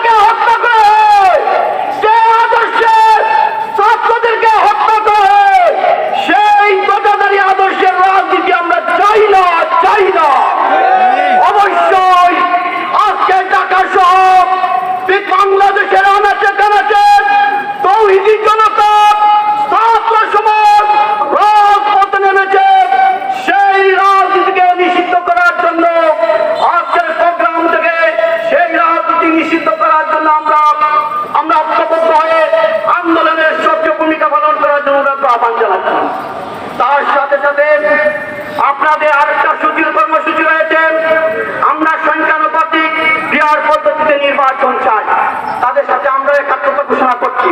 আমাকে তার সাথে সাথে আপনাদের আরেকটা সূচির কর্মসূচি আমরা সংখ্যানুপাতিক ক্রিয়ার পদ্ধতিতে নির্বাচন চাই। তাদের সাথে আমরা একাত্মতা ঘোষণা করছি।